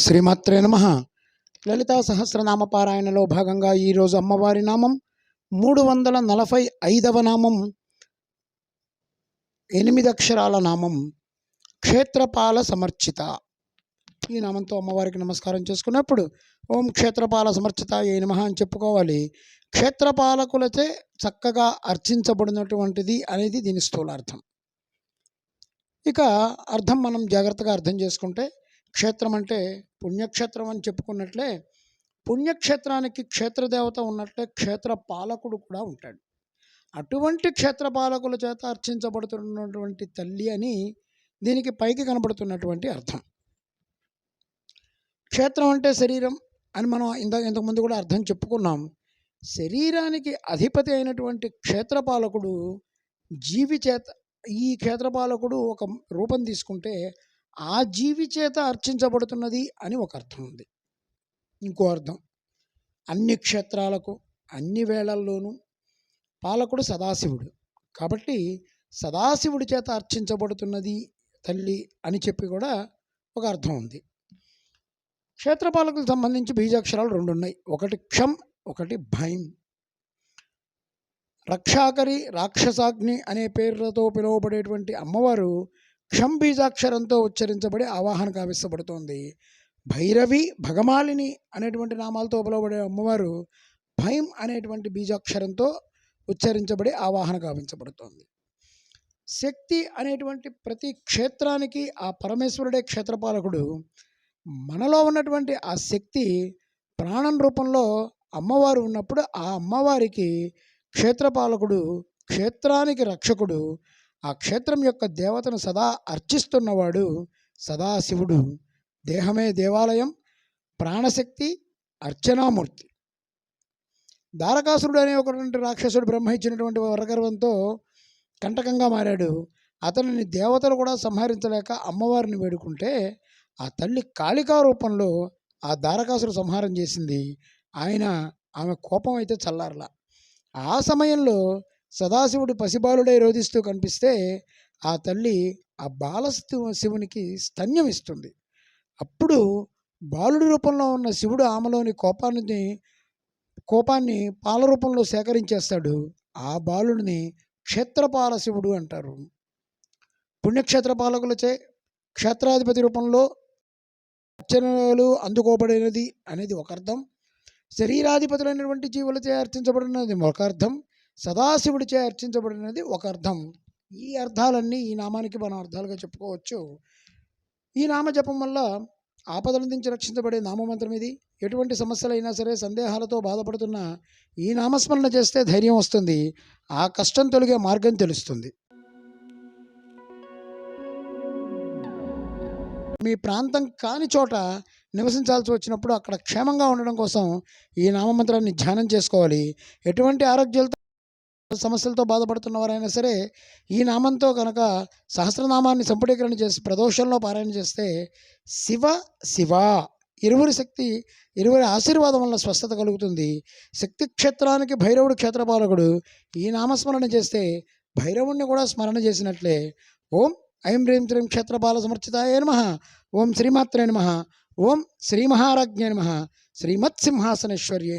శ్రీమాత్రే నమ. లలితా సహస్రనామ పారాయణలో భాగంగా ఈరోజు అమ్మవారి నామం మూడు వందల నలభై ఐదవ నామం. ఎనిమిది అక్షరాల నామం. క్షేత్రపాల సమర్చిత. ఈ నామంతో అమ్మవారికి నమస్కారం చేసుకున్నప్పుడు ఓం క్షేత్రపాల సమర్చిత ఏ నమ అని చెప్పుకోవాలి. క్షేత్రపాలకులచే చక్కగా అర్చించబడినటువంటిది అనేది దీని స్థూలార్థం. ఇక అర్థం మనం జాగ్రత్తగా అర్థం చేసుకుంటే క్షేత్రం అంటే పుణ్యక్షేత్రం అని చెప్పుకున్నట్లే పుణ్యక్షేత్రానికి క్షేత్రదేవత ఉన్నట్లే క్షేత్ర పాలకుడు కూడా ఉంటాడు. అటువంటి క్షేత్ర పాలకుల చేత అర్చించబడుతున్నటువంటి తల్లి అని దీనికి పైకి కనబడుతున్నటువంటి అర్థం. క్షేత్రం అంటే శరీరం అని మనం ఇంత ఇంతకుముందు కూడా అర్థం చెప్పుకున్నాం. శరీరానికి అధిపతి అయినటువంటి క్షేత్రపాలకుడు జీవి చేత ఈ క్షేత్రపాలకుడు ఒక రూపం తీసుకుంటే ఆ జీవి చేత అర్చించబడుతున్నది అని ఒక అర్థం ఉంది. ఇంకో అర్థం. అన్ని క్షేత్రాలకు అన్ని వేళల్లోనూ పాలకుడు సదాశివుడు. కాబట్టి సదాశివుడి చేత అర్చించబడుతున్నది తల్లి అని చెప్పి కూడా ఒక అర్థం ఉంది. క్షేత్రపాలకులకు సంబంధించి బీజాక్షరాలు రెండు ఉన్నాయి ఒకటి క్షం ఒకటి భయం. రక్షాకరి రాక్షసాగ్ని అనే పేర్లతో పిలువబడేటువంటి అమ్మవారు క్షం బీజాక్షరంతో ఉచ్చరించబడి ఆవాహన కావిస్తబడుతోంది. భైరవి భగమాలిని అనేటువంటి నామాలతో పిలువబడే అమ్మవారు భయం అనేటువంటి బీజాక్షరంతో ఉచ్చరించబడి ఆవాహన కావించబడుతోంది. శక్తి అనేటువంటి ప్రతి క్షేత్రానికి ఆ పరమేశ్వరుడే క్షేత్రపాలకుడు. మనలో ఉన్నటువంటి ఆ శక్తి ప్రాణం రూపంలో అమ్మవారు ఉన్నప్పుడు ఆ అమ్మవారికి క్షేత్రపాలకుడు క్షేత్రానికి రక్షకుడు ఆ క్షేత్రం యొక్క దేవతను సదా అర్చిస్తున్నవాడు సదాశివుడు. దేహమే దేవాలయం ప్రాణశక్తి అర్చనామూర్తి. దారకాసురుడు అనే ఒకటువంటి రాక్షసుడు బ్రహ్మ ఇచ్చినటువంటి వరగర్వంతో కంటకంగా మారాడు. అతనిని దేవతలు కూడా సంహరించలేక అమ్మవారిని వేడుకుంటే ఆ తల్లి కాళికా రూపంలో ఆ దారకాసురు సంహారం చేసింది. ఆయన ఆమె కోపం అయితే చల్లారలా. ఆ సమయంలో సదాశివుడు పసిబాలుడై రోధిస్తూ కనిపిస్తే ఆ తల్లి ఆ బాల శివునికి స్తన్యం ఇస్తుంది అప్పుడు బాలుడి రూపంలో ఉన్న శివుడు ఆమెలోని కోపాన్ని కోపాన్ని పాల రూపంలో సేకరించేస్తాడు. ఆ బాలుడిని క్షేత్రపాల శివుడు అంటారు. పుణ్యక్షేత్ర పాలకులచే క్షేత్రాధిపతి రూపంలో అర్చనలు అందుకోబడినది అనేది ఒక అర్థం. శరీరాధిపతులైనటువంటి జీవులచే అర్చించబడినది ఒక అర్థం. సదాశివుడిచే అర్చించబడినది ఒక అర్థం. ఈ అర్థాలన్నీ ఈ నామానికి మనం అర్థాలుగా చెప్పుకోవచ్చు. ఈ నామ జపం వల్ల ఆపదల నుంచి రక్షించబడే నామమంత్రం ఇది. ఎటువంటి సమస్యలైనా సరే సందేహాలతో బాధపడుతున్న ఈ నామస్మరణ చేస్తే ధైర్యం వస్తుంది. ఆ కష్టం తొలగే మార్గం తెలుస్తుంది. మీ ప్రాంతం కాని చోట నివసించాల్సి వచ్చినప్పుడు అక్కడ క్షేమంగా ఉండడం కోసం ఈ నామమంత్రాన్ని ధ్యానం చేసుకోవాలి. ఎటువంటి ఆరోగ్యాలతో సమస్యలతో బాధపడుతున్న వారైనా సరే ఈ నామంతో కనుక సహస్రనామాన్ని సంపుటీకరణ చేసి ప్రదోషంలో పారాయణ చేస్తే శివ శివ. ఇరువురి శక్తి ఇరువురి ఆశీర్వాదం వల్ల స్వస్థత కలుగుతుంది. శక్తి క్షేత్రానికి భైరవుడు క్షేత్రపాలకుడు ఈ నామస్మరణ చేస్తే భైరవుణ్ణి కూడా స్మరణ చేసినట్లే. ఓం ఐం హ్రీం త్రీం క్షేత్రపాల సమర్చితాయ నమ. ఓం శ్రీమాత్రే నమ. ఓం శ్రీ మహారాజ్ఞే నమ. శ్రీమత్సింహాసనేశ్వర్యే